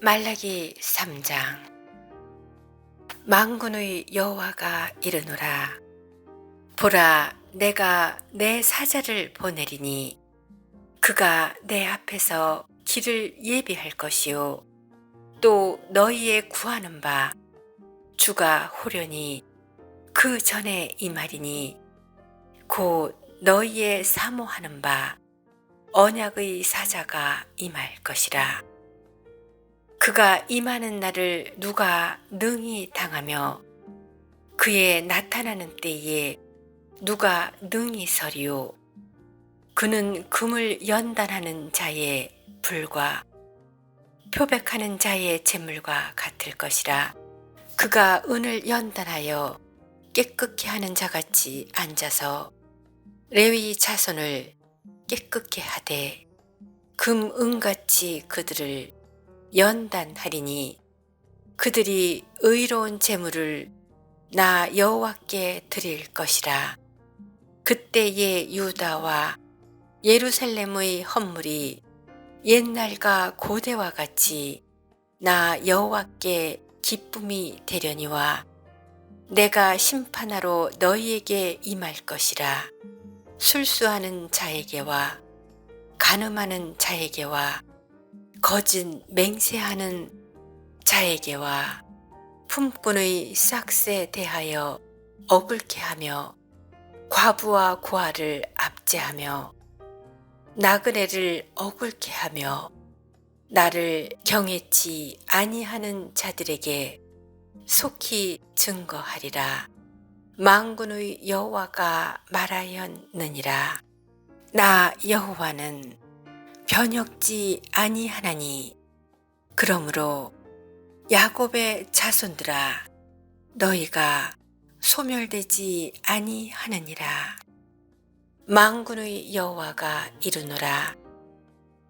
말라기 3장. 망군의 여호와가 이르노라. 보라 내가 내 사자를 보내리니 그가 내 앞에서 길을 예비할 것이요. 또 너희의 구하는 바 주가 호련히 그 전에 이 말이니 곧 너희의 사모하는 바 언약의 사자가 임할 것이라. 그가 임하는 날을 누가 능히 당하며 그의 나타나는 때에 누가 능히 서리요. 그는 금을 연단하는 자의 불과 표백하는 자의 재물과 같을 것이라. 그가 은을 연단하여 깨끗게 하는 자같이 앉아서 레위 자손을 깨끗게 하되 금 은같이 그들을 연단하리니 그들이 의로운 재물을 나 여호와께 드릴 것이라. 그때의 유다와 예루살렘의 헌물이 옛날과 고대와 같이 나 여호와께 기쁨이 되려니와 내가 심판하러 너희에게 임할 것이라. 술수하는 자에게와 가늠하는 자에게와 거짓 맹세하는 자에게와 품꾼의 싹스에 대하여 어글게 하며 과부와 고아를 압제하며 나그네를 어글게 하며 나를 경외치 아니하는 자들에게 속히 증거하리라. 망군의 여호와가 말하였느니라. 나 여호와는 변혁지 아니하나니 그러므로 야곱의 자손들아 너희가 소멸되지 아니하느니라. 망군의 여호와가 이르노라.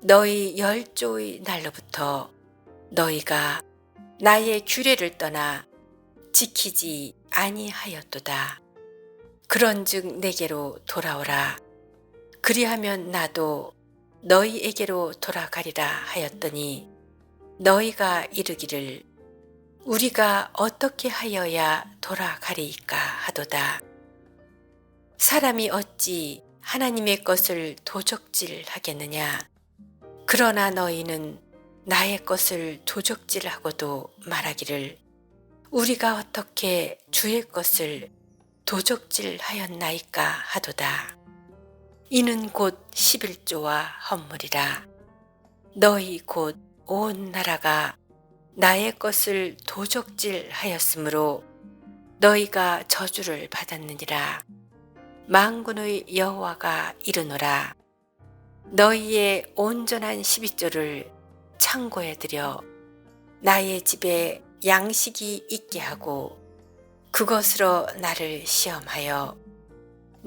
너희 열조의 날로부터 너희가 나의 규례를 떠나 지키지 아니하였도다. 그런즉 내게로 돌아오라. 그리하면 나도 너희에게로 돌아가리라 하였더니 너희가 이르기를 우리가 어떻게 하여야 돌아가리이까 하도다. 사람이 어찌 하나님의 것을 도적질 하겠느냐. 그러나 너희는 나의 것을 도적질 하고도 말하기를 우리가 어떻게 주의 것을 도적질 하였나이까 하도다. 이는 곧 11조와 헌물이라. 너희 곧 온 나라가 나의 것을 도적질 하였으므로 너희가 저주를 받았느니라. 망군의 여호와가 이르노라. 너희의 온전한 12조를 창고에 들여 나의 집에 양식이 있게 하고 그것으로 나를 시험하여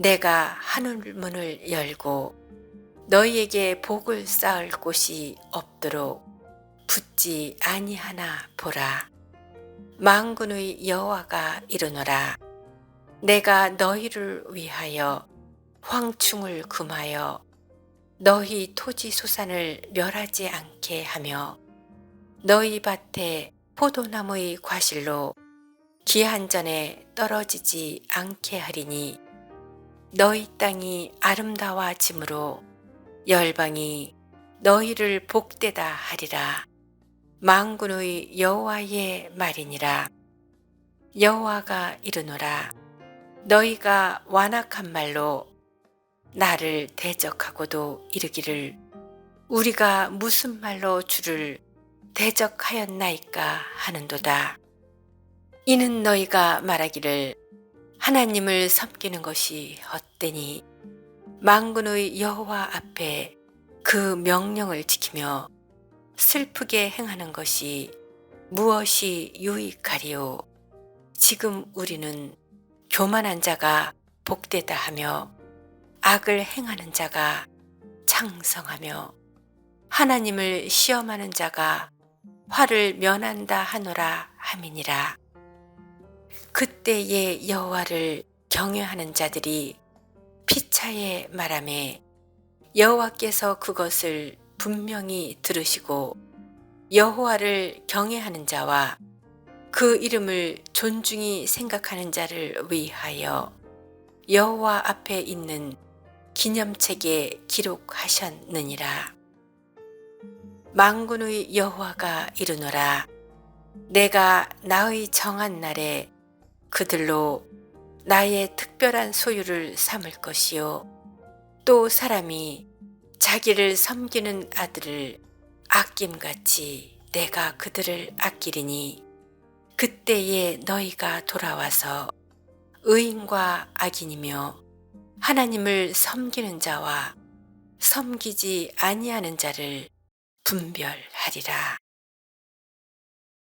내가 하늘문을 열고 너희에게 복을 쌓을 곳이 없도록 붙지 아니하나 보라. 망군의 여호와가 이르노라. 내가 너희를 위하여 황충을 금하여 너희 토지 소산을 멸하지 않게 하며 너희 밭에 포도나무의 과실로 기한전에 떨어지지 않게 하리니 너희 땅이 아름다워짐으로 열방이 너희를 복되다 하리라. 망군의 여호와의 말이니라. 여호와가 이르노라. 너희가 완악한 말로 나를 대적하고도 이르기를 우리가 무슨 말로 주를 대적하였나이까 하는도다. 이는 너희가 말하기를 하나님을 섬기는 것이 헛되니 망군의 여호와 앞에 그 명령을 지키며 슬프게 행하는 것이 무엇이 유익하리요. 지금 우리는 교만한 자가 복되다 하며 악을 행하는 자가 창성하며 하나님을 시험하는 자가 화를 면한다 하노라 함이니라. 그때의 여호와를 경외하는 자들이 피차에 말함에 여호와께서 그것을 분명히 들으시고 여호와를 경외하는 자와 그 이름을 존중히 생각하는 자를 위하여 여호와 앞에 있는 기념책에 기록하셨느니라. 망군의 여호와가 이르노라. 내가 나의 정한 날에 그들로 나의 특별한 소유를 삼을 것이요. 또 사람이 자기를 섬기는 아들을 아낌같이 내가 그들을 아끼리니 그때에 너희가 돌아와서 의인과 악인이며 하나님을 섬기는 자와 섬기지 아니하는 자를 분별하리라.